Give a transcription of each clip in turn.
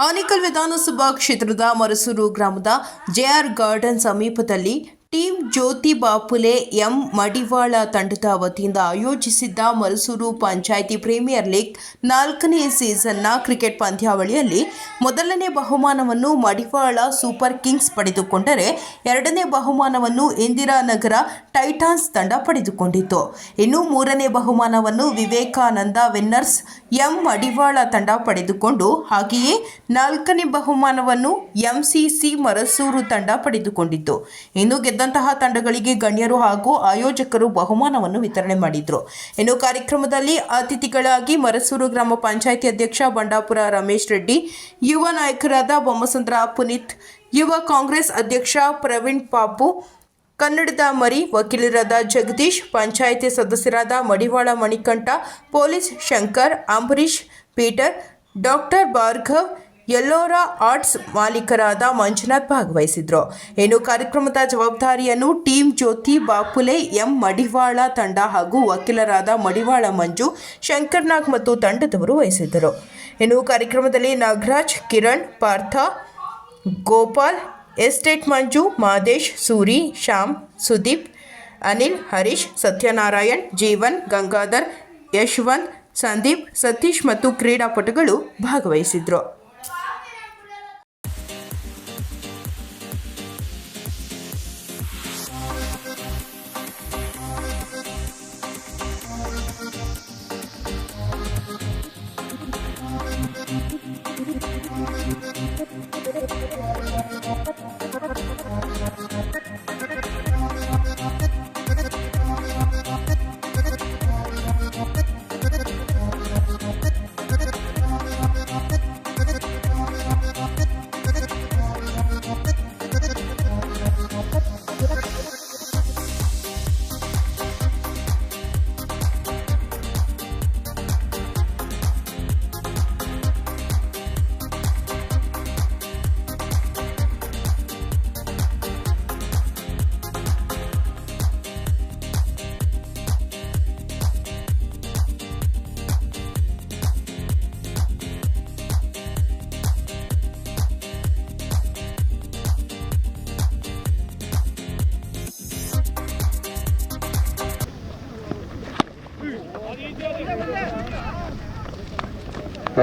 ಆನೇಕಲ್ ವಿಧಾನಸಭಾ ಕ್ಷೇತ್ರದ ಮರಸೂರು ಗ್ರಾಮದ ಜೆಆರ್ ಗಾರ್ಡನ್ ಸಮೀಪದಲ್ಲಿ ಟೀಮ್ ಜ್ಯೋತಿ ಬಾಪುಲೆ ಎಂ ಮಡಿವಾಳ ತಂಡದ ವತಿಯಿಂದ ಆಯೋಜಿಸಿದ್ದ ಮರಸೂರು ಪಂಚಾಯಿತಿ ಪ್ರೀಮಿಯರ್ ಲೀಗ್ ನಾಲ್ಕನೇ ಸೀಸನ್ನ ಕ್ರಿಕೆಟ್ ಪಂದ್ಯಾವಳಿಯಲ್ಲಿ ಮೊದಲನೇ ಬಹುಮಾನವನ್ನು ಮಡಿವಾಳ ಸೂಪರ್ ಕಿಂಗ್ಸ್ ಪಡೆದುಕೊಂಡರೆ ಎರಡನೇ ಬಹುಮಾನವನ್ನು ಇಂದಿರಾನಗರ ಟೈಟಾನ್ಸ್ ತಂಡ ಪಡೆದುಕೊಂಡಿತು ಇನ್ನು ಮೂರನೇ ಬಹುಮಾನವನ್ನು ವಿವೇಕಾನಂದ ವಿನ್ನರ್ಸ್ ಎಂ ಅಡಿವಾಳ ತಂಡ ಪಡೆದುಕೊಂಡು ಹಾಗೆಯೇ ನಾಲ್ಕನೇ ಬಹುಮಾನವನ್ನು ಎಂಸಿಸಿ ಮರಸೂರು ತಂಡ ಪಡೆದುಕೊಂಡಿತ್ತು. ಇನ್ನು ಗೆದ್ದಂತಹ ತಂಡಗಳಿಗೆ ಗಣ್ಯರು ಹಾಗೂ ಆಯೋಜಕರು ಬಹುಮಾನವನ್ನು ವಿತರಣೆ ಮಾಡಿದ್ರು. ಇನ್ನು ಕಾರ್ಯಕ್ರಮದಲ್ಲಿ ಅತಿಥಿಗಳಾಗಿ ಮರಸೂರು ಗ್ರಾಮ ಪಂಚಾಯಿತಿ ಅಧ್ಯಕ್ಷ ಬಂಡಾಪುರ ರಮೇಶ್ ರೆಡ್ಡಿ, ಯುವ ನಾಯಕರಾದ ಬೊಮ್ಮಸಂದ್ರ ಪುನೀತ್, ಯುವ ಕಾಂಗ್ರೆಸ್ ಅಧ್ಯಕ್ಷ ಪ್ರವೀಣ್ ಪಾಪು ಕನ್ನಡದ ಮರಿ ವಕೀಲರಾದ ಜಗದೀಶ್, ಪಂಚಾಯಿತಿ ಸದಸ್ಯರಾದ Madivala Manikanta, police Shankar Ambareesh Peter, doctor Bhargav, Ellora arts ಮಾಲೀಕರಾದ Manjunath ಭಾಗವಹಿಸಿದ್ರು. ಇನ್ನು ಕಾರ್ಯಕ್ರಮದ ಜವಾಬ್ದಾರಿಯನ್ನು ಟೀಮ್ ಜ್ಯೋತಿ ಬಾಪುಲೆ, ಎಂ ಮಡಿವಾಳ ತಂಡ ಹಾಗೂ ವಕೀಲರಾದ ಮಡಿವಾಳ ಮಂಜು ಶಂಕರ್ನಾಗ್ ಮತ್ತು ತಂಡದವರು ವಹಿಸಿದ್ದರು. ಇನ್ನು ಕಾರ್ಯಕ್ರಮದಲ್ಲಿ ನಾಗರಾಜ್, ಕಿರಣ್, ಪಾರ್ಥ, ಗೋಪಾಲ್ ಎಸ್ಟೇಟ್ ಮಂಜು, ಮಾದೇಶ್, ಸೂರಿ, ಶ್ಯಾಮ್, ಸುದೀಪ್, ಅನಿಲ್, ಹರೀಶ್, ಸತ್ಯನಾರಾಯಣ್, ಜೀವನ್, ಗಂಗಾಧರ್, ಯಶವಂತ್, ಸಂದೀಪ್, ಸತೀಶ್ ಮತ್ತು ಕ್ರೀಡಾಪಟುಗಳು ಭಾಗವಹಿಸಿದ್ರು.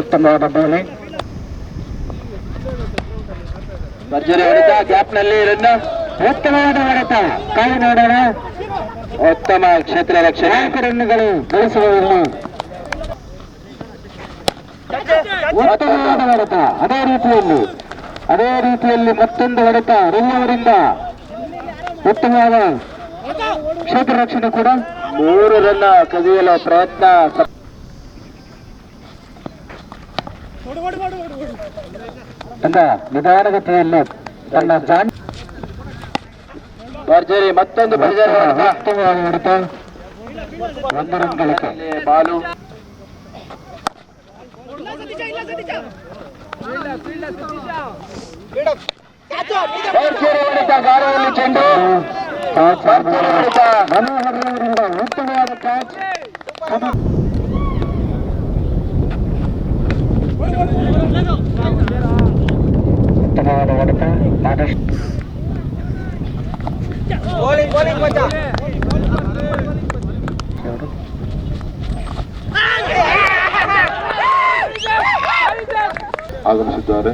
ಉತ್ತಮವಾದ ಬೌಲಿಂಗ್ ಭರ್ಜರಿ ಹೊಡೆತ ಗ್ಯಾಪ್ನಲ್ಲಿ ರನ್ ಉತ್ತಮವಾದ ಹೊಡೆತ. ಕಾಯಿ ನೋಡೋಣ. ಉತ್ತಮ ಕ್ಷೇತ್ರ ರಕ್ಷಣೆ. ನಾಲ್ಕು ರನ್ಗಳು ಗಳಿಸುವವರನ್ನು ಉತ್ತಮವಾದ ಹೊಡೆತ. ಅದೇ ರೀತಿಯಲ್ಲಿ ಅದೇ ರೀತಿಯಲ್ಲಿ ಮತ್ತೊಂದು ಹೊಡೆತ. ರನ್ನವರಿಂದ ಉತ್ತಮವಾದ ಕ್ಷೇತ್ರ ರಕ್ಷಣೆ ಕೂಡ. ಮೂರು ರನ್ನ ಕದಿಯಲು ಪ್ರಯತ್ನ ಸ- ತಂಡ ನಿಧಾನಗತಿಯಲ್ಲಿ ತನ್ನ ಜಾಣ ಭರ್ಜರಿ ಮತ್ತೊಂದು ಭರ್ಜರಿ ಉತ್ತಮವಾಗಿ ಹೊಡೆತ ಒಂದು ರನ್ ಗಳಿಕೆ ಬಾಲು ಭರ್ಜರಿ ಹೊಡೆತ ಗಾರದಲ್ಲಿ ಚೆಂಡು ಭರ್ಜರಿ ಹೊಡೆತ ಮನೋಹರ್ ಅವರಿಂದ ಉತ್ತಮವಾದ ಕ್ಯಾಚ್ ಉತ್ತಮವಾದ ಹೊಡೆತ ಆದಷ್ಟು ಆಗಮಿಸಿದ್ದಾರೆ.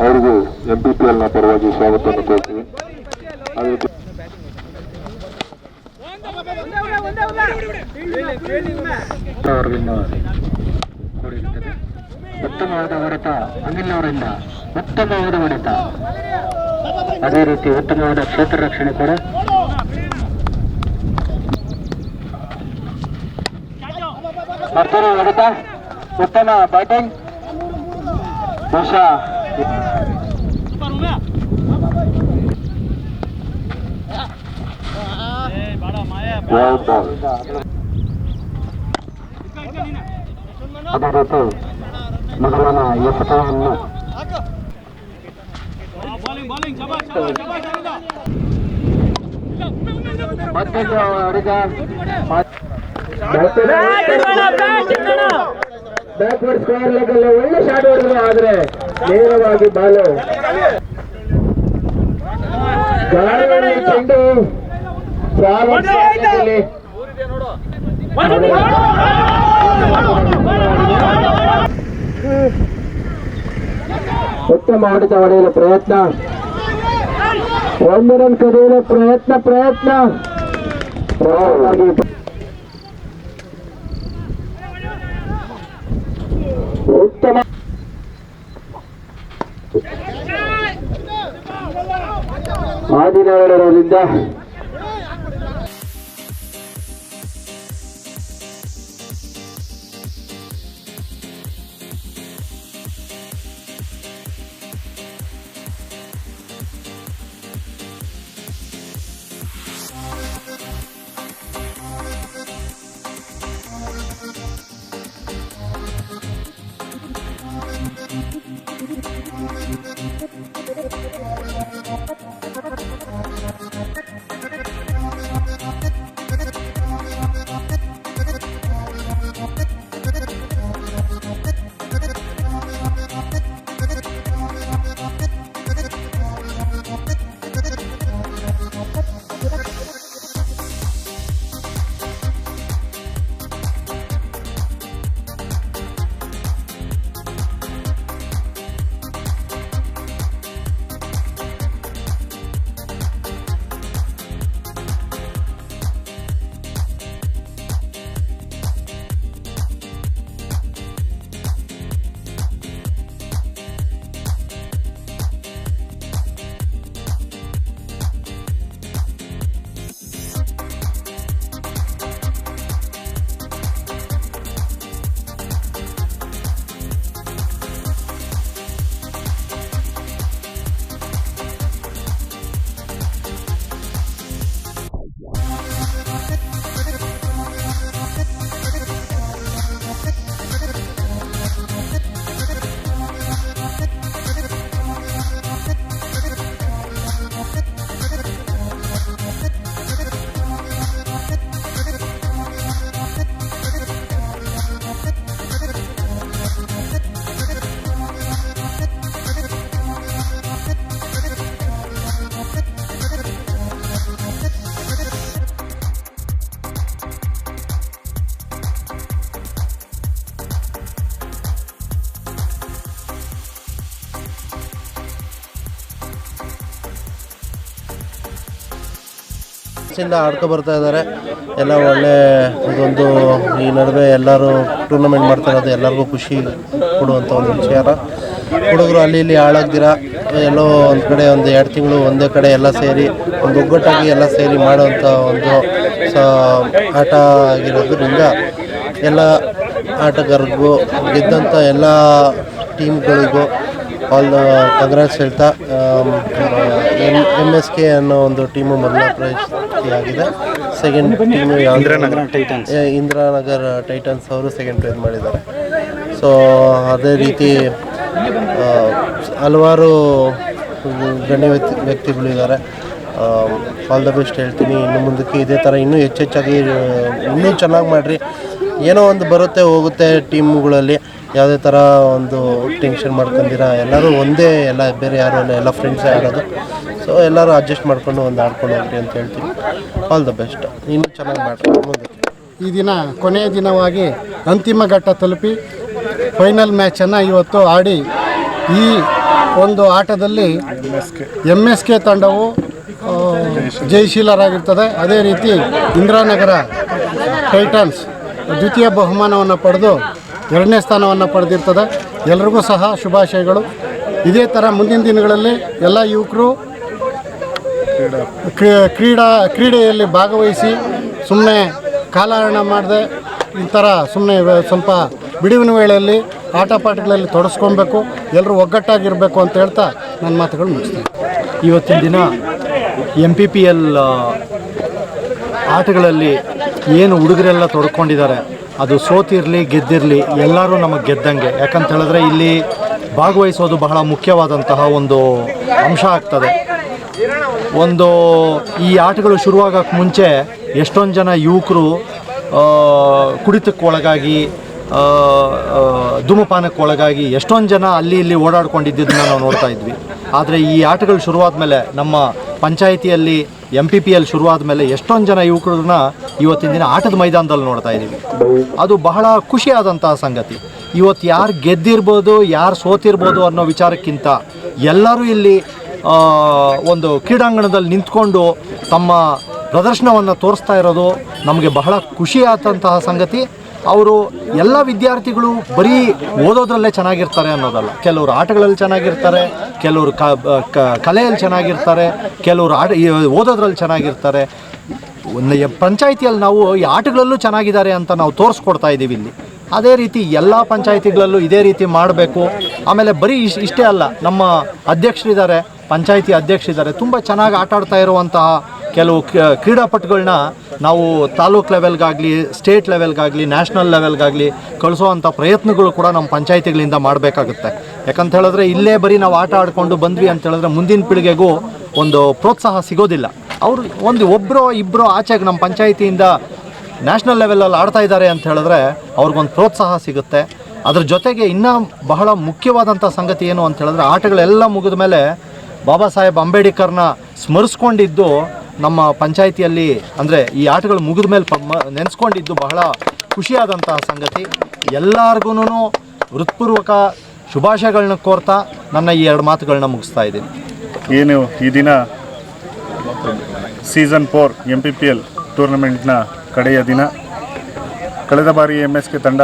ಅವರಿಗೂ ಎಂಪಿಪಿಎಲ್ನ ಪರವಾಗಿ ಸ್ವಾಗತವನ್ನು ಕೋರ್ತೀವಿ ಅದೇ ಕೂಡಿರುತ್ತದೆ ಉತ್ತಮವಾದ ಹೊಡೆತ ಅನಿಲ್ ಅವರಿಂದ ಉತ್ತಮವಾದ ಹೊಡೆತ. ಅದೇ ರೀತಿ ಉತ್ತಮವಾದ ಕ್ಷೇತ್ರ ರಕ್ಷಣೆ ಕೂಡ. ಬರ್ತಾರೆ ಹೊಡೆತ. ಉತ್ತಮ ಬ್ಯಾಟಿಂಗ್ ಬಹುಶಃ ಅದೇ ರೀತಿ ಮೊದಲನ ಹೊಡೆದ ಬ್ಯಾಕ್ವರ್ಡ್ ಸ್ಕ್ವೇರ್ ಲೆಗ್ ಅಲ್ಲಿ ಒಳ್ಳೆ ಶಾಟ್ ಹೊಡೆದ್ರು ಆದ್ರೆ ನೇರವಾಗಿ ಬಾಲು. ಗಾಳಿಯಲ್ಲಿ ಚೆಂಡು. ಫಾರ್ವರ್ಡ್ ಉತ್ತಮ ಹೊಡೆತ ಹೊಡೆಯಲು ಪ್ರಯತ್ನ. ಒಂದು ರನ್ ಕದಿಯಲು ಪ್ರಯತ್ನ ಪ್ರಯತ್ನ. ಉತ್ತಮ. ಆದಿನಾರಾಯಣರಿಂದ ಇಂದ ಆಡ್ಕೊ ಬರ್ತಾ ಇದ್ದಾರೆ ಎಲ್ಲ ಒಳ್ಳೆ ಇದೊಂದು ಈ ನಡುವೆ ಎಲ್ಲರೂ ಟೂರ್ನಮೆಂಟ್ ಮಾಡ್ತಾ ಇರೋದು ಎಲ್ಲರಿಗೂ ಖುಷಿ ಕೊಡುವಂಥ ಒಂದು ವಿಚಾರ. ಹುಡುಗರು ಅಲ್ಲಿ ಇಲ್ಲಿ ಹಾಳಾಗ್ದಿರ, ಎಲ್ಲೋ ಒಂದು ಕಡೆ ಒಂದು ಎರಡು ತಿಂಗಳು ಒಂದೇ ಕಡೆ ಎಲ್ಲ ಸೇರಿ, ಒಂದು ಒಗ್ಗಟ್ಟಾಗಿ ಎಲ್ಲ ಸೇರಿ ಮಾಡುವಂಥ ಒಂದು ಸ ಆಟ ಆಗಿರೋದ್ರಿಂದ ಎಲ್ಲ ಆಟಗಾರರಿಗೂ ಗೆದ್ದಂಥ ಎಲ್ಲ ಟೀಮ್ಗಳಿಗೂ ಆಲ್ ಕಂಗ್ರಾಟ್ಸ್ ಹೇಳ್ತಾ ಎಂ ಎಂ ಎಸ್, ಕೆ ಅನ್ನೋ ಒಂದು ಟೀಮು ಮೊದಲ ಪ್ರಶಸ್ತಿಯಾಗಿದೆ second team Indiranagar Titans Indiranagar Titans ಅವರು ಸೆಕೆಂಡ್ ಪ್ರೈಸ್ ಮಾಡಿದ್ದಾರೆ. ಸೊ ಅದೇ ರೀತಿ ಹಲವಾರು ಗಣ್ಯ ವ್ಯಕ್ತಿ ವ್ಯಕ್ತಿಗಳಿದ್ದಾರೆ ಆಲ್ ದ ಬೆಸ್ಟ್ ಹೇಳ್ತೀನಿ. ಇನ್ನು ಮುಂದಕ್ಕೆ ಇದೇ ಥರ ಇನ್ನೂ ಹೆಚ್ಚೆಚ್ಚಾಗಿ ಇನ್ನೂ ಚೆನ್ನಾಗಿ ಮಾಡಿರಿ. ಏನೋ ಒಂದು ಬರುತ್ತೆ ಹೋಗುತ್ತೆ ಟೀಮ್ಗಳಲ್ಲಿ ಯಾವುದೇ ಥರ ಒಂದು ಟೆನ್ಷನ್ ಮಾಡ್ಕೊಂಡಿರ, ಎಲ್ಲರೂ ಒಂದೇ, ಎಲ್ಲ ಬೇರೆ ಯಾರು ಅಲ್ಲ ಎಲ್ಲ ಫ್ರೆಂಡ್ಸೇ ಆಡೋದು ಸೊ ಎಲ್ಲರೂ ಅಡ್ಜಸ್ಟ್ ಮಾಡ್ಕೊಂಡು ಒಂದು ಆಡ್ಕೊಂಡು ಹೋಗ್ರಿ ಅಂತ ಹೇಳ್ತೀನಿ. ಆಲ್ ದ ಬೆಸ್ಟ್ ಇನ್ನೂ ಚೆನ್ನಾಗಿ ಮಾಡಿರಿ. ಈ ದಿನ, ಕೊನೆಯ ದಿನವಾಗಿ ಅಂತಿಮ ಘಟ್ಟ ತಲುಪಿ ಫೈನಲ್ ಮ್ಯಾಚನ್ನು ಇವತ್ತು ಆಡಿ ಈ ಒಂದು ಆಟದಲ್ಲಿ ಎಂ ಎಸ್ ಕೆ ತಂಡವು ಜಯಶೀಲರಾಗಿರ್ತದೆ. ಅದೇ ರೀತಿ ಇಂದಿರಾನಗರ ಟೈಟನ್ಸ್ ದ್ವಿತೀಯ ಬಹುಮಾನವನ್ನು ಪಡೆದು ಎರಡನೇ ಸ್ಥಾನವನ್ನು ಪಡೆದಿರ್ತದೆ. ಎಲ್ರಿಗೂ ಸಹ ಶುಭಾಶಯಗಳು. ಇದೇ ಥರ ಮುಂದಿನ ದಿನಗಳಲ್ಲಿ ಎಲ್ಲ ಯುವಕರು ಕ್ರೀ- ಕ್ರೀಡಾ, ಕ್ರೀಡೆಯಲ್ಲಿ ಭಾಗವಹಿಸಿ ಸುಮ್ಮನೆ ಕಾಲಹರಣ ಮಾಡದೆ ಈ ಥರ ಸುಮ್ಮನೆ ಸ್ವಲ್ಪ ಬಿಡುವಿನ ವೇಳೆಯಲ್ಲಿ ಆಟ ಪಾಠಗಳಲ್ಲಿ ತೊಡಸ್ಕೊಬೇಕು ಎಲ್ಲರೂ ಒಗ್ಗಟ್ಟಾಗಿರಬೇಕು ಅಂತ ಹೇಳ್ತಾ ನನ್ನ ಮಾತುಗಳು ಮುಗಿಸ್ತೀನಿ. ಇವತ್ತಿನ ದಿನ ಎಂ ಪಿ ಪಿ ಎಲ್ ಆಟಗಳಲ್ಲಿ ಏನು ಹುಡುಗರೆಲ್ಲ ತೊಡ್ಕೊಂಡಿದ್ದಾರೆ? ಅದು ಸೋತಿರಲಿ, ಗೆದ್ದಿರಲಿ, ಎಲ್ಲರೂ ನಮಗೆ ಗೆದ್ದಂಗೆ. ಯಾಕಂತ ಹೇಳಿದ್ರೆ ಇಲ್ಲಿ ಭಾಗವಹಿಸೋದು ಬಹಳ ಮುಖ್ಯವಾದಂತಹ ಒಂದು ಅಂಶ ಆಗ್ತದೆ. ಒಂದು, ಈ ಆಟಗಳು ಶುರುವಾಗೋಕ್ಕೆ ಮುಂಚೆ ಎಷ್ಟೊಂದು ಜನ ಯುವಕರು ಕುಡಿತಕ್ಕೆ ಒಳಗಾಗಿ ಧೂಮಪಾನಕ್ಕೆ ಒಳಗಾಗಿ ಎಷ್ಟೊಂದು ಜನ ಅಲ್ಲಿ ಇಲ್ಲಿ ಓಡಾಡ್ಕೊಂಡಿದ್ದನ್ನು ನಾವು ನೋಡ್ತಾ ಇದ್ವಿ. ಆದರೆ ಈ ಆಟಗಳು ಶುರುವಾದ ಮೇಲೆ ನಮ್ಮ ಪಂಚಾಯಿತಿಯಲ್ಲಿ ಎಂ ಪಿ ಪಿ ಎಲ್ ಶುರುವಾದ ಮೇಲೆ ಎಷ್ಟೊಂದು ಜನ ಯುವಕರನ್ನ ಇವತ್ತಿನ ದಿನ ಆಟದ ಮೈದಾನದಲ್ಲಿ ನೋಡ್ತಾ ಇದ್ದೀವಿ. ಅದು ಬಹಳ ಖುಷಿಯಾದಂತಹ ಸಂಗತಿ. ಇವತ್ತು ಯಾರು ಗೆದ್ದಿರ್ಬೋದು, ಯಾರು ಸೋತಿರ್ಬೋದು ಅನ್ನೋ ವಿಚಾರಕ್ಕಿಂತ ಎಲ್ಲರೂ ಇಲ್ಲಿ ಒಂದು ಕ್ರೀಡಾಂಗಣದಲ್ಲಿ ನಿಂತ್ಕೊಂಡು ತಮ್ಮ ಪ್ರದರ್ಶನವನ್ನು ತೋರಿಸ್ತಾ ಇರೋದು ನಮಗೆ ಬಹಳ ಖುಷಿಯಾದಂತಹ ಸಂಗತಿ. ಅವರು ಎಲ್ಲ ವಿದ್ಯಾರ್ಥಿಗಳು ಬರೀ ಓದೋದ್ರಲ್ಲೇ ಚೆನ್ನಾಗಿರ್ತಾರೆ ಅನ್ನೋದಲ್ಲ. ಕೆಲವರು ಆಟಗಳಲ್ಲಿ ಚೆನ್ನಾಗಿರ್ತಾರೆ, ಕೆಲವರು ಕಲೆಯಲ್ಲಿ ಚೆನ್ನಾಗಿರ್ತಾರೆ, ಕೆಲವರು ಆಟ ಓದೋದ್ರಲ್ಲಿ ಚೆನ್ನಾಗಿರ್ತಾರೆ. ಪಂಚಾಯಿತಿಯಲ್ಲಿ ನಾವು ಈ ಆಟಗಳಲ್ಲೂ ಚೆನ್ನಾಗಿದ್ದಾರೆ ಅಂತ ನಾವು ತೋರಿಸ್ಕೊಡ್ತಾ ಇದ್ದೀವಿ ಇಲ್ಲಿ. ಅದೇ ರೀತಿ ಎಲ್ಲ ಪಂಚಾಯಿತಿಗಳಲ್ಲೂ ಇದೇ ರೀತಿ ಮಾಡಬೇಕು. ಆಮೇಲೆ ಬರೀ ಇಷ್ಟೇ ಅಲ್ಲ, ನಮ್ಮ ಅಧ್ಯಕ್ಷರಿದ್ದಾರೆ, ಪಂಚಾಯಿತಿ ಅಧ್ಯಕ್ಷರಿದ್ದಾರೆ, ತುಂಬ ಚೆನ್ನಾಗಿ ಆಟ ಆಡ್ತಾ ಇರುವಂತಹ ಕೆಲವು ಕ್ರೀಡಾಪಟುಗಳನ್ನ ನಾವು ತಾಲೂಕ್ ಲೆವೆಲ್ಗಾಗಲಿ, ಸ್ಟೇಟ್ ಲೆವೆಲ್ಗಾಗಲಿ, ನ್ಯಾಷನಲ್ ಲೆವೆಲ್ಗಾಗಲಿ ಕಳಿಸೋವಂಥ ಪ್ರಯತ್ನಗಳು ಕೂಡ ನಮ್ಮ ಪಂಚಾಯಿತಿಗಳಿಂದ ಮಾಡಬೇಕಾಗುತ್ತೆ. ಯಾಕಂತ ಹೇಳಿದ್ರೆ ಇಲ್ಲೇ ಬರೀ ನಾವು ಆಟ ಆಡಿಕೊಂಡು ಬಂದ್ವಿ ಅಂತ ಹೇಳಿದ್ರೆ ಮುಂದಿನ ಪೀಳಿಗೆಗೂ ಒಂದು ಪ್ರೋತ್ಸಾಹ ಸಿಗೋದಿಲ್ಲ. ಅವರು ಒಂದು ಒಬ್ಬರೋ ಇಬ್ಬರೋ ಆಚೆಗೆ ನಮ್ಮ ಪಂಚಾಯಿತಿಯಿಂದ ನ್ಯಾಷನಲ್ ಲೆವೆಲಲ್ಲಿ ಆಡ್ತಾ ಇದ್ದಾರೆ ಅಂತ ಹೇಳಿದ್ರೆ ಅವ್ರಿಗೊಂದು ಪ್ರೋತ್ಸಾಹ ಸಿಗುತ್ತೆ. ಅದ್ರ ಜೊತೆಗೆ ಇನ್ನೂ ಬಹಳ ಮುಖ್ಯವಾದಂಥ ಸಂಗತಿ ಏನು ಅಂತ ಹೇಳಿದ್ರೆ ಆಟಗಳೆಲ್ಲ ಮುಗಿದ ಮೇಲೆ ಬಾಬಾ ಸಾಹೇಬ್ ಅಂಬೇಡ್ಕರ್ನ ಸ್ಮರಿಸ್ಕೊಂಡಿದ್ದು ನಮ್ಮ ಪಂಚಾಯಿತಿಯಲ್ಲಿ ಅಂದರೆ ಈ ಆಟಗಳು ಮುಗಿದ ಮೇಲೆ ನೆನೆಸ್ಕೊಂಡಿದ್ದು ಬಹಳ ಖುಷಿಯಾದಂತಹ ಸಂಗತಿ. ಎಲ್ಲರಿಗೂ ಹೃತ್ಪೂರ್ವಕ ಶುಭಾಶಯಗಳನ್ನ ಕೋರ್ತಾ ನನ್ನ ಈ ಎರಡು ಮಾತುಗಳನ್ನ ಮುಗಿಸ್ತಾ ಇದ್ದೀನಿ. ಏನು ಈ ದಿನ season four M P P L ಟೂರ್ನಮೆಂಟ್ನ ಕಡೆಯ ದಿನ. ಕಳೆದ ಬಾರಿ ಎಂ ಎಸ್ ಕೆ ತಂಡ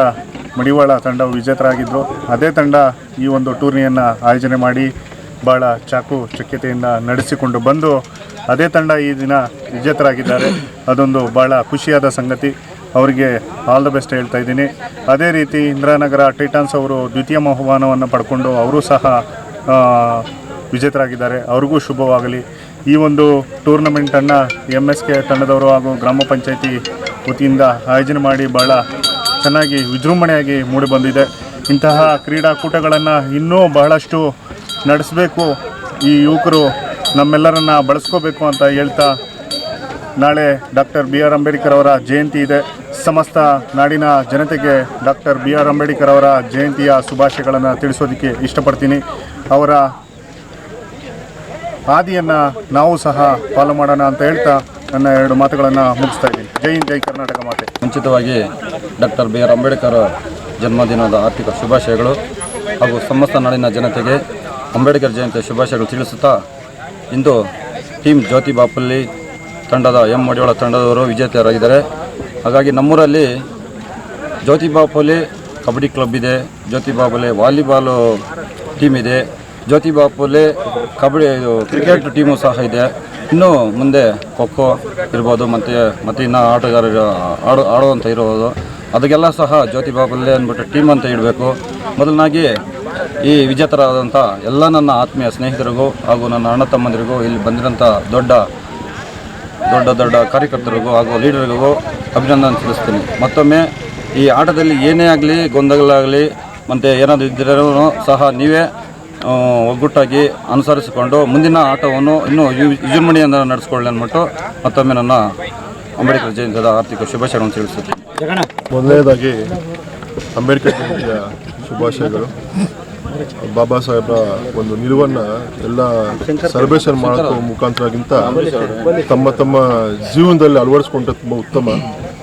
ಮಡಿವಾಳ ತಂಡವು ವಿಜೇತರಾಗಿದ್ದರು ಅದೇ ತಂಡ ಈ ಒಂದು ಟೂರ್ನಿಯನ್ನು ಆಯೋಜನೆ ಮಾಡಿ ಭಾಳ ಚಾಕು ಚಕ್ಯತೆಯಿಂದ ನಡೆಸಿಕೊಂಡು ಬಂದು ಅದೇ ತಂಡ ಈ ದಿನ ವಿಜೇತರಾಗಿದ್ದಾರೆ. ಅದೊಂದು ಭಾಳ ಖುಷಿಯಾದ ಸಂಗತಿ. ಅವರಿಗೆ ಆಲ್ ದ ಬೆಸ್ಟ್ ಹೇಳ್ತಾ ಇದ್ದೀನಿ. ಅದೇ ರೀತಿ ಇಂದಿರಾನಗರ ಟೈಟಾನ್ಸ್ ಅವರು ದ್ವಿತೀಯ ಬಹುಮಾನವನ್ನು ಪಡ್ಕೊಂಡು ಅವರು ಸಹ ವಿಜೇತರಾಗಿದ್ದಾರೆ. ಅವ್ರಿಗೂ ಶುಭವಾಗಲಿ. ಈ ಒಂದು ಟೂರ್ನಮೆಂಟನ್ನು ಎಂ ಎಸ್ ಕೆ ತಂಡದವರು ಹಾಗೂ ಗ್ರಾಮ ಪಂಚಾಯಿತಿ ವತಿಯಿಂದ ಆಯೋಜನೆ ಮಾಡಿ ಭಾಳ ಚೆನ್ನಾಗಿ ವಿಜೃಂಭಣೆಯಾಗಿ ಮೂಡಿಬಂದಿದೆ. ಇಂತಹ ಕ್ರೀಡಾಕೂಟಗಳನ್ನು ಇನ್ನೂ ಬಹಳಷ್ಟು ನಡೆಸಬೇಕು. ಈ ಯುವಕರು ನಮ್ಮೆಲ್ಲರನ್ನ ಬಳಸ್ಕೋಬೇಕು ಅಂತ ಹೇಳ್ತಾ ನಾಳೆ ಡಾಕ್ಟರ್ ಬಿ ಆರ್ ಅಂಬೇಡ್ಕರ್ ಅವರ ಜಯಂತಿ ಇದೆ. ಸಮಸ್ತ ನಾಡಿನ ಜನತೆಗೆ ಡಾಕ್ಟರ್ ಬಿ ಆರ್ ಅಂಬೇಡ್ಕರ್ ಅವರ ಜಯಂತಿಯ ಶುಭಾಶಯಗಳನ್ನು ತಿಳಿಸೋದಕ್ಕೆ ಇಷ್ಟಪಡ್ತೀನಿ. ಅವರ ಹಾದಿಯನ್ನು ನಾವು ಸಹ ಫಾಲೋ ಮಾಡೋಣ ಅಂತ ಹೇಳ್ತಾ ನನ್ನ ಎರಡು ಮಾತುಗಳನ್ನು ಮುಗಿಸ್ತಾ ಇದ್ದೀನಿ. ಜೈ ಜೈ ಕರ್ನಾಟಕ ಮಾತೆ. ಮುಂಚಿತವಾಗಿ ಡಾಕ್ಟರ್ ಬಿ ಆರ್ ಅಂಬೇಡ್ಕರ್ ಜನ್ಮದಿನದ ಆರ್ಥಿಕ ಶುಭಾಶಯಗಳು ಹಾಗೂ ಸಮಸ್ತ ನಾಡಿನ ಜನತೆಗೆ ಅಂಬೇಡ್ಕರ್ ಜಯಂತಿ ಶುಭಾಶಯಗಳು ತಿಳಿಸುತ್ತಾ, ಇಂದು ಟೀಮ್ ಜ್ಯೋತಿ ಬಾಪಲ್ಲಿ ತಂಡದ, ಎಂ ಮಡಿವಾಳ ತಂಡದವರು ವಿಜೇತರಾಗಿದ್ದಾರೆ. ಹಾಗಾಗಿ ನಮ್ಮೂರಲ್ಲಿ ಜ್ಯೋತಿ ಬಾಪಲ್ಲಿ ಕಬಡ್ಡಿ ಕ್ಲಬ್ ಇದೆ, ಜ್ಯೋತಿ ಬಾಪಲೆ ವಾಲಿಬಾಲು ಟೀಮ್ ಇದೆ, ಜ್ಯೋತಿ ಬಾಪಲೆ ಕಬಡ್ಡಿ ಕ್ರಿಕೆಟ್ ಟೀಮು ಸಹ ಇದೆ. ಇನ್ನು ಮುಂದೆ ಖೋ ಖೋ ಇರ್ಬೋದು, ಮತ್ತು ಮತ್ತು ಇನ್ನು ಆಟಗಾರರು, ಆಡೋ ಆಡುವಂಥ ಇರ್ಬೋದು. ಅದಕ್ಕೆಲ್ಲ ಸಹ ಜ್ಯೋತಿ ಬಾಪಲ್ಲೆ ಅಂದ್ಬಿಟ್ಟು ಟೀಮ್ ಅಂತ ಇಡಬೇಕು. ಮೊದಲನಾಗಿ ಈ ವಿಜೇತರಾದಂಥ ಎಲ್ಲ ನನ್ನ ಆತ್ಮೀಯ ಸ್ನೇಹಿತರಿಗೂ ಹಾಗೂ ನನ್ನ ಅಣ್ಣ ತಮ್ಮಂದಿರಿಗೂ ಇಲ್ಲಿ ಬಂದಿರೋಂಥ ದೊಡ್ಡ ದೊಡ್ಡ ದೊಡ್ಡ ಕಾರ್ಯಕರ್ತರಿಗೂ ಹಾಗೂ ಲೀಡರ್ಗಳಿಗೂ ಅಭಿನಂದನೆ ತಿಳಿಸ್ತೀನಿ ಮತ್ತೊಮ್ಮೆ ಈ ಆಟದಲ್ಲಿ ಏನೇ ಆಗಲಿ ಗೊಂದಲಾಗಲಿ ಮತ್ತು ಏನಾದರೂ ಇದ್ದರೂ ಸಹ ನೀವೇ ಒಗ್ಗುಟ್ಟಾಗಿ ಅನುಸರಿಸಿಕೊಂಡು ಮುಂದಿನ ಆಟವನ್ನು ಇನ್ನೂ ಯು- ವಿಜೃಂಭಣೆಯಿಂದ ನಡೆಸ್ಕೊಳ್ಳಿ ಅಂದ್ಬಿಟ್ಟು ಮತ್ತೊಮ್ಮೆ ನನ್ನ ಅಂಬೇಡ್ಕರ್ ಜಯಂತಿಯ ಆರ್ಥಿಕ ಶುಭಾಶಯವನ್ನು ತಿಳಿಸುತ್ತೀನಿ ಮೊದಲನೇದಾಗಿ ಅಂಬೇಡ್ಕರ್ ಜಯಂತಿಯ ಶುಭಾಶಯಗಳು. ಬಾಬಾ ಸಾಹೇಬ್ರ ಒಂದು ನಿಲುವನ್ನು ಎಲ್ಲ ಸೆಲೆಬ್ರೇಷನ್ ಮಾಡೋ ಮುಖಾಂತರಗಿಂತ ತಮ್ಮ ತಮ್ಮ ಜೀವನದಲ್ಲಿ ಅಳವಡಿಸ್ಕೊಂಡ್ರೆ ತುಂಬ ಉತ್ತಮ.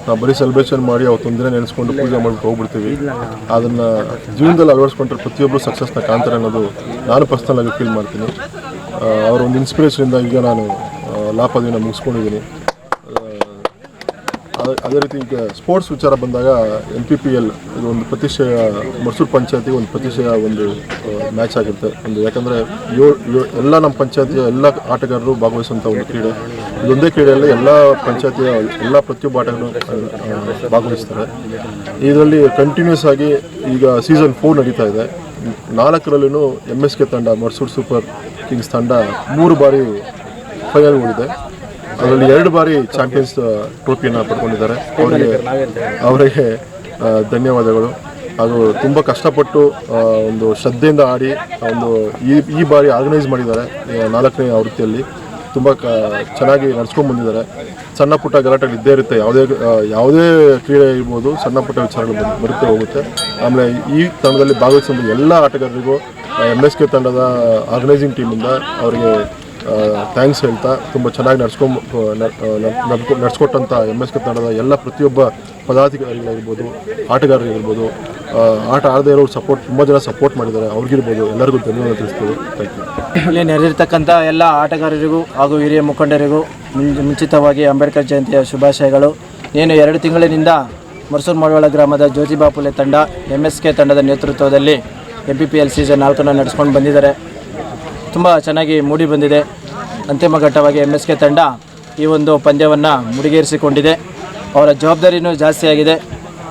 ನಾವು ಬರೀ ಸೆಲೆಬ್ರೇಷನ್ ಮಾಡಿ ಅವತ್ತೊಂದಿನ ನೆನೆಸ್ಕೊಂಡು ಪೂಜೆ ಮಾಡ್ಬಿಟ್ಟು ಹೋಗ್ಬಿಡ್ತೀವಿ. ಅದನ್ನು ಜೀವನದಲ್ಲಿ ಅಳವಡಿಸ್ಕೊಂಡ್ರೆ ಪ್ರತಿಯೊಬ್ಬರು ಸಕ್ಸಸ್ನ ಕಾಣ್ತಾರೆ ಅನ್ನೋದು ನಾನು ಪರ್ಸ್ನಲ್ ಆಗಿ ಫೀಲ್ ಮಾಡ್ತೀನಿ. ಆ, ಅವರ ಒಂದು ಇನ್ಸ್ಪಿರೇಷನಿಂದ ಈಗ ನಾನು ಲಾಪದಿನ ಮುಗಿಸ್ಕೊಂಡಿದ್ದೀನಿ. ಅದೇ- ರೀತಿ ಈಗ ಸ್ಪೋರ್ಟ್ಸ್ ವಿಚಾರ ಬಂದಾಗ ಎನ್ ಪಿ ಪಿ ಎಲ್ ಇದು ಒಂದು ಪ್ರತಿಷ್ಠೆಯ ಮೈಸೂರು ಪಂಚಾಯತಿ ಒಂದು ಪ್ರತಿಷ್ಠೆಯ ಒಂದು ಮ್ಯಾಚ್ ಆಗಿರುತ್ತೆ. ಒಂದು ಯಾಕಂದರೆ ಏಳು ಎಲ್ಲ ನಮ್ಮ ಪಂಚಾಯತಿಯ ಎಲ್ಲ ಆಟಗಾರರು ಭಾಗವಹಿಸುವಂಥ ಒಂದು ಕ್ರೀಡೆ. ಇದೊಂದೇ ಕ್ರೀಡೆಯಲ್ಲಿ ಎಲ್ಲ ಪಂಚಾಯತಿಯ ಎಲ್ಲ ಪ್ರತಿಯೊಬ್ಬ ಆಟಗಾರರು ಭಾಗವಹಿಸ್ತಾರೆ. ಇದರಲ್ಲಿ ಕಂಟಿನ್ಯೂಸ್ ಆಗಿ ಈಗ ಸೀಸನ್ ಫೋರ್ ನಡೀತಾ ಇದೆ. ನಾಲ್ಕರಲ್ಲೂ ಎಂ ಎಸ್ ಕೆ ತಂಡ ಮೈಸೂರು ಸೂಪರ್ ಕಿಂಗ್ಸ್ ತಂಡ ಮೂರು ಬಾರಿ ಫೈನಲ್ ಅದರಲ್ಲಿ ಎರಡು ಬಾರಿ ಚಾಂಪಿಯನ್ಸ್ ಟ್ರೋಫಿಯನ್ನು ಪಡ್ಕೊಂಡಿದ್ದಾರೆ. ಅವರಿಗೆ ಅವರಿಗೆ ಧನ್ಯವಾದಗಳು. ಅದು ತುಂಬ ಕಷ್ಟಪಟ್ಟು ಒಂದು ಶ್ರದ್ಧೆಯಿಂದ ಆಡಿ ಒಂದು ಈ ಈ ಬಾರಿ ಆರ್ಗನೈಸ್ ಮಾಡಿದ್ದಾರೆ ನಾಲ್ಕನೇ ಆವೃತ್ತಿಯಲ್ಲಿ. ತುಂಬ ಕ, ಚೆನ್ನಾಗಿ ನಡ್ಸ್ಕೊಂಡು ಬಂದಿದ್ದಾರೆ. ಸಣ್ಣ ಪುಟ್ಟ ಗಲಾಟೆಗಳು ಇದ್ದೇ ಇರುತ್ತೆ. ಯಾವುದೇ ಯಾವುದೇ ಕ್ರೀಡೆ ಇರ್ಬೋದು, ಸಣ್ಣ ಪುಟ್ಟ ವಿಚಾರಗಳು ಬರುತ್ತೆ, ಹೋಗುತ್ತೆ. ಆಮೇಲೆ ಈ ತಂಡದಲ್ಲಿ ಭಾಗವಹಿಸಿದ ಎಲ್ಲ ಆಟಗಾರರಿಗೂ ಎಂ ಎಸ್ ಕೆ ತಂಡದ ಆರ್ಗನೈಸಿಂಗ್ ಟೀಮಿಂದ ಅವರಿಗೆ ಥ್ಯಾಂಕ್ಸ್ ಹೇಳ್ತಾ ತುಂಬ ಚೆನ್ನಾಗಿ ನಡ್ಸ್ಕೊಂಡು ನಡ್ಕೊ ನಡೆಸ್ಕೊಟ್ಟಂಥ ಎಂ ಎಸ್ ಕನ್ನಡದ ಎಲ್ಲ ಪ್ರತಿಯೊಬ್ಬ ಪದಾಧಿಕಾರಿಗಳಾಗಿರ್ಬೋದು ಆಟಗಾರರಿಗಿರ್ಬೋದು ಆಟ ಆಡದೇ ಇರೋರು ಸಪೋರ್ಟ್ ತುಂಬ ಜನ ಸಪೋರ್ಟ್ ಮಾಡಿದ್ದಾರೆ. ಅವ್ರಿಗಿರ್ಬೋದು. ಎಲ್ಲರಿಗೂ ಧನ್ಯವಾದ ತಿಳಿಸ್ತೀವಿ. ಥ್ಯಾಂಕ್ ಯು ಇಲ್ಲಿ ನೆರೆದಿರ್ತಕ್ಕಂಥ ಎಲ್ಲ ಆಟಗಾರರಿಗೂ ಹಾಗೂ ಹಿರಿಯ ಮುಖಂಡರಿಗೂ ಮುಂಚಿತವಾಗಿ ಅಂಬೇಡ್ಕರ್ ಜಯಂತಿಯ ಶುಭಾಶಯಗಳು. ಏನು ಎರಡು ತಿಂಗಳಿನಿಂದ ಮರ್ಸೂರು ಮಳವಳ್ಳ ಗ್ರಾಮದ ಜ್ಯೋತಿಬಾಪುಲೆ ತಂಡ ಎಂ ಎಸ್ ಕೆ ತಂಡದ ನೇತೃತ್ವದಲ್ಲಿ M P P L season ನಾಲ್ಕನ್ನು ನಡೆಸ್ಕೊಂಡು ಬಂದಿದ್ದಾರೆ. ತುಂಬ ಚೆನ್ನಾಗಿ ಮೂಡಿ ಬಂದಿದೆ. ಅಂತಿಮ ಘಟ್ಟವಾಗಿ ಎಂ ಎಸ್ ಕೆ ತಂಡ ಈ ಒಂದು ಪಂದ್ಯವನ್ನು ಮುಡಿಗೇರಿಸಿಕೊಂಡಿದೆ. ಅವರ ಜವಾಬ್ದಾರಿನೂ ಜಾಸ್ತಿಯಾಗಿದೆ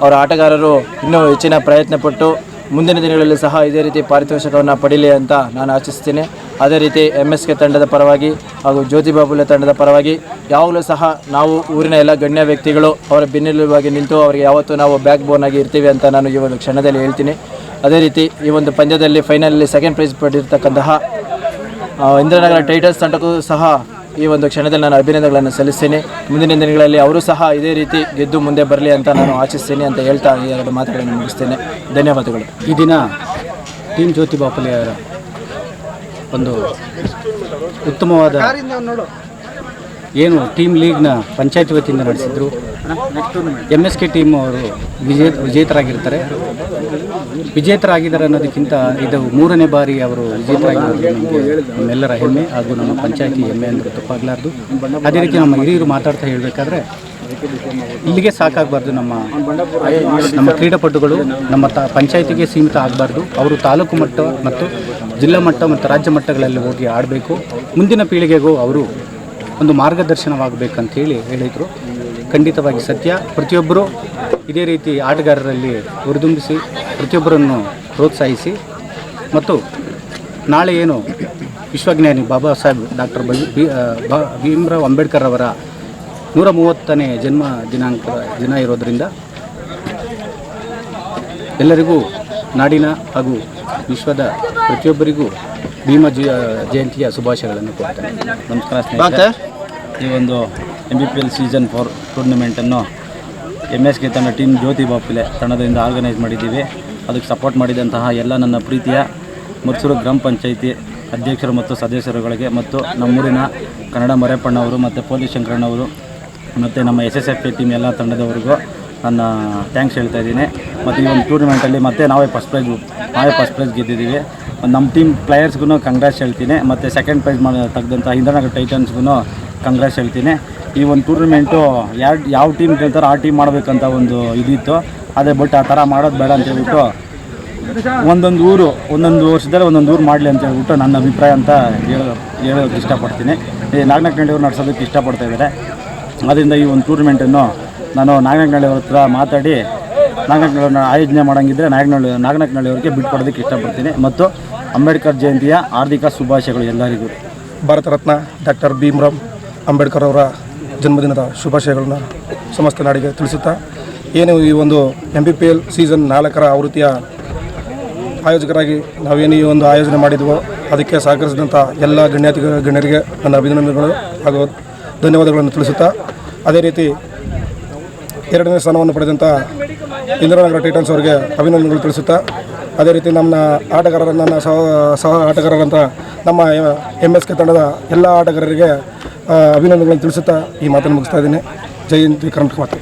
ಅವರ ಆಟಗಾರರು ಇನ್ನೂ ಹೆಚ್ಚಿನ ಪ್ರಯತ್ನ ಪಟ್ಟು ಮುಂದಿನ ದಿನಗಳಲ್ಲಿ ಸಹ ಇದೇ ರೀತಿ ಪಾರಿತೋಷಕವನ್ನು ಪಡೀಲಿ ಅಂತ ನಾನು ಆಶಿಸ್ತೀನಿ. ಅದೇ ರೀತಿ ಎಂ ಎಸ್ ಕೆ ತಂಡದ ಪರವಾಗಿ ಹಾಗೂ ಜ್ಯೋತಿ ಬಾಬುಲೆ ತಂಡದ ಪರವಾಗಿ ಯಾವಾಗಲೂ ಸಹ ನಾವು ಊರಿನ ಎಲ್ಲ ಗಣ್ಯ ವ್ಯಕ್ತಿಗಳು ಅವರ ಬೆನ್ನೆಲುಬಾಗಿ ನಿಂತು ಅವರಿಗೆ ಯಾವತ್ತೂ ನಾವು ಬ್ಯಾಕ್ ಬೋನ್ ಆಗಿ ಇರ್ತೀವಿ ಅಂತ ನಾನು ಈ ಒಂದು ಕ್ಷಣದಲ್ಲಿ ಹೇಳ್ತೀನಿ. ಅದೇ ರೀತಿ ಈ ಒಂದು ಪಂದ್ಯದಲ್ಲಿ ಫೈನಲಲ್ಲಿ ಸೆಕೆಂಡ್ ಪ್ರೈಸ್ ಪಡೆದಿರ್ತಕ್ಕಂತಹ ಇಂದ್ರನಗರ ಟೈಟಲ್ಸ್ ತಂಡಕ್ಕೂ ಸಹ ಈ ಒಂದು ಕ್ಷಣದಲ್ಲಿ ನಾನು ಅಭಿನಂದನೆಗಳನ್ನು ಸಲ್ಲಿಸ್ತೀನಿ. ಮುಂದಿನ ದಿನಗಳಲ್ಲಿ ಅವರು ಸಹ ಇದೇ ರೀತಿ ಗೆದ್ದು ಮುಂದೆ ಬರಲಿ ಅಂತ ನಾನು ಆಶಿಸ್ತೀನಿ ಅಂತ ಹೇಳ್ತಾ ಈ ಎರಡು ಮಾತುಗಳನ್ನು ಮುಗಿಸ್ತೇನೆ. ಧನ್ಯವಾದಗಳು. ಈ ದಿನ ಟೀಮ್ ಜ್ಯೋತಿ ಬಾಪುಲೆಯವರ ಒಂದು ಉತ್ತಮವಾದ ಏನು ಟೀಮ್ ಲೀಗ್ನ ಪಂಚಾಯತ್ ವತಿಯಿಂದ ನಡೆಸಿದ್ರು. ಎಂ ಎಸ್ ಕೆ ಟೀಮ್ ಅವರು ವಿಜೇ, ವಿಜೇತರಾಗಿರ್ತಾರೆ. ವಿಜೇತರಾಗಿದ್ದಾರೆ ಅನ್ನೋದಕ್ಕಿಂತ ಇದು ಮೂರನೇ ಬಾರಿ ಅವರು ವಿಜೇತರಾಗಿರೋದು ನಮಗೆ ನಮ್ಮೆಲ್ಲರ ಹೆಮ್ಮೆ ಹಾಗೂ ನಮ್ಮ ಪಂಚಾಯತಿ ಹೆಮ್ಮೆ ಅಂದರೆ ತಪ್ಪಾಗಲಾರ್ದು. ಅದೇ ರೀತಿ ನಮ್ಮ ಹಿರಿಯರು ಮಾತಾಡ್ತಾ ಹೇಳಬೇಕಾದ್ರೆ, ಇಲ್ಲಿಗೆ ಸಾಕಾಗಬಾರ್ದು ನಮ್ಮ ನಮ್ಮ ಕ್ರೀಡಾಪಟುಗಳು, ನಮ್ಮ ತಾ, ಪಂಚಾಯತಿಗೆ ಸೀಮಿತ ಆಗಬಾರ್ದು. ಅವರು ತಾಲೂಕು ಮಟ್ಟ ಮತ್ತು ಜಿಲ್ಲಾ ಮಟ್ಟ ಮತ್ತು ರಾಜ್ಯ ಮಟ್ಟಗಳಲ್ಲಿ ಹೋಗಿ ಆಡಬೇಕು. ಮುಂದಿನ ಪೀಳಿಗೆಗೂ ಅವರು ಒಂದು ಮಾರ್ಗದರ್ಶನವಾಗಬೇಕಂತ ಹೇಳಿ ಹೇಳಿದರು. ಖಂಡಿತವಾಗಿ ಸತ್ಯ. ಪ್ರತಿಯೊಬ್ಬರು ಇದೇ ರೀತಿ ಆಟಗಾರರಲ್ಲಿ ಹುರಿದುಂಬಿಸಿ, ಪ್ರತಿಯೊಬ್ಬರನ್ನು ಪ್ರೋತ್ಸಾಹಿಸಿ. ಮತ್ತು ನಾಳೆ ಏನು ವಿಶ್ವಜ್ಞಾನಿ ಬಾಬಾ ಸಾಹೇಬ್ ಡಾಕ್ಟರ್ ಭೀಮ್ರಾವ್ ಅಂಬೇಡ್ಕರ್ ಅವರ ನೂರ ಮೂವತ್ತನೇ ಜನ್ಮ ದಿನಾಂಕ ದಿನ ಇರೋದರಿಂದ ಎಲ್ಲರಿಗೂ ನಾಡಿನ ಹಾಗೂ ವಿಶ್ವದ ಪ್ರತಿಯೊಬ್ಬರಿಗೂ ಭೀಮ ಜಯ ಜಯಂತಿಯ ಶುಭಾಶಯಗಳನ್ನು ಕೊಡ್ತೇನೆ ನಮಸ್ಕಾರ ಸ್ನೇಹಿತರೆ. ಈ ಒಂದು M B P L season four ಟೂರ್ನಮೆಂಟನ್ನು M S ತನ್ನ ತಂಡ ಟೀಮ್ ಜ್ಯೋತಿ ಬಾಪುಲೆ ತಂಡದಿಂದ ಆರ್ಗನೈಸ್ ಮಾಡಿದ್ದೀವಿ. ಅದಕ್ಕೆ ಸಪೋರ್ಟ್ ಮಾಡಿದಂತಹ ಎಲ್ಲ ನನ್ನ ಪ್ರೀತಿಯ ಮುರ್ಸೂರು ಗ್ರಾಮ ಪಂಚಾಯಿತಿ ಅಧ್ಯಕ್ಷರು ಮತ್ತು ಸದಸ್ಯರುಗಳಿಗೆ ಮತ್ತು ನಮ್ಮೂರಿನ ಕನ್ನಡ ಮರೆಪ್ಪಣ್ಣವರು ಮತ್ತು ಪೊಲೀಸ್ ಶಂಕರಣ್ಣವರು ಮತ್ತು ನಮ್ಮ S S F A team ಎಲ್ಲ ತಂಡದವರಿಗೂ ನನ್ನ ಥ್ಯಾಂಕ್ಸ್ ಹೇಳ್ತಾ ಇದ್ದೀನಿ. ಮತ್ತು ಈ ಒಂದು ಟೂರ್ನಮೆಂಟಲ್ಲಿ ಮತ್ತೆ ನಾವೇ ಫಸ್ಟ್ ಪ್ರೈಸ್ ನಾವೇ ಫಸ್ಟ್ ಪ್ರೈಸ್ ಗೆದ್ದಿದ್ದೀವಿ. ನಮ್ಮ ಟೀಮ್ ಪ್ಲೇಯರ್ಸ್ಗೂ ಕಂಗ್ರಾಸ್ ಹೇಳ್ತೀನಿ. ಮತ್ತು ಸೆಕೆಂಡ್ ಪ್ರೈಸ್ ಮಾಡಿ ತೆಗೆದಂಥ ಇಂದ್ರನಗರ ಟೈಟನ್ಸ್ಗೂ ಕಂಗ್ರಾಸ್ ಹೇಳ್ತೀನಿ. ಈ ಒಂದು ಟೂರ್ನಮೆಂಟು ಯಾರು ಯಾವ ಟೀಮ್ ಗೆಲ್ತಾರೋ ಆ ಟೀಮ್ ಮಾಡಬೇಕಂತ ಒಂದು ಇದಿತ್ತು. ಅದೇ ಬಟ್ ಆ ಥರ ಮಾಡೋದು ಬೇಡ ಅಂತ ಹೇಳ್ಬಿಟ್ಟು ಒಂದೊಂದು ಊರು, ಒಂದೊಂದು ವರ್ಷದಲ್ಲಿ ಒಂದೊಂದು ಊರು ಮಾಡಲಿ ಅಂತ ಹೇಳ್ಬಿಟ್ಟು ನನ್ನ ಅಭಿಪ್ರಾಯ ಅಂತ ಹೇಳೋ ಹೇಳೋಕ್ಕೆ ಇಷ್ಟಪಡ್ತೀನಿ. ಈ ನಾಗನಕಳ್ಳಿಯವ್ರು ನಡೆಸೋದಕ್ಕೆ ಇಷ್ಟಪಡ್ತಾ ಇದ್ದಾರೆ. ಅದರಿಂದ ಈ ಒಂದು ಟೂರ್ನಮೆಂಟನ್ನು ನಾನು ನಾಗನಕಳ್ಳಿಯವ್ರ ಹತ್ರ ಮಾತಾಡಿ ನಾಗನಕಳ್ಳಿಯವ್ರನ್ನ ಆಯೋಜನೆ ಮಾಡೋಂಗಿದ್ರೆ ನಾಗನಹಳ್ಳಿ ಬಿಟ್ಟು ಬಿಟ್ಕೊಡೋದಕ್ಕೆ ಇಷ್ಟಪಡ್ತೀನಿ. ಮತ್ತು ಅಂಬೇಡ್ಕರ್ ಜಯಂತಿಯ ಹಾರ್ದಿಕ ಶುಭಾಶಯಗಳು ಎಲ್ಲರಿಗೂ. ಭಾರತ ರತ್ನ ಡಾಕ್ಟರ್ ಭೀಮ್ರಾಮ್ ಅಂಬೇಡ್ಕರ್ ಅವರ ಜನ್ಮದಿನದ ಶುಭಾಶಯಗಳನ್ನ ಸಮಸ್ತ ನಾಡಿಗೆ ತಿಳಿಸುತ್ತಾ, ಏನು ಈ ಒಂದು M B P L season ನಾಲ್ಕರ ಆವೃತ್ತಿಯ ಆಯೋಜಕರಾಗಿ ನಾವೇನು ಈ ಒಂದು ಆಯೋಜನೆ ಮಾಡಿದ್ವೋ, ಅದಕ್ಕೆ ಸಹಕರಿಸಿದಂಥ ಎಲ್ಲ ಗಣ್ಯಾತಿ ಗಣ್ಯರಿಗೆ ನನ್ನ ಅಭಿನಂದನೆಗಳು ಹಾಗೂ ಧನ್ಯವಾದಗಳನ್ನು ತಿಳಿಸುತ್ತಾ, ಅದೇ ರೀತಿ ಎರಡನೇ ಸ್ಥಾನವನ್ನು ಪಡೆದಂಥ ಇಂದಿರಾನಗರ ಟೈಟನ್ಸ್ ಅವರಿಗೆ ಅಭಿನಂದನೆಗಳು ತಿಳಿಸುತ್ತಾ, ಅದೇ ರೀತಿ ನಮ್ಮ ಆಟಗಾರರ, ನನ್ನ ಸಹ ಸಹ ಆಟಗಾರರಂತ ನಮ್ಮ ಎಂ ಎಸ್ ಕೆ ತಂಡದ ಎಲ್ಲ ಆಟಗಾರರಿಗೆ ಅಭಿನಂದನೆಗಳನ್ನು ತಿಳಿಸುತ್ತಾ ಈ ಮಾತನ್ನು ಮುಗಿಸ್ತಾ ಇದ್ದೀನಿ. ಜೈ ಹಿಂದ್ ಕರ್ನಾಟಕ ಮಾತೆ.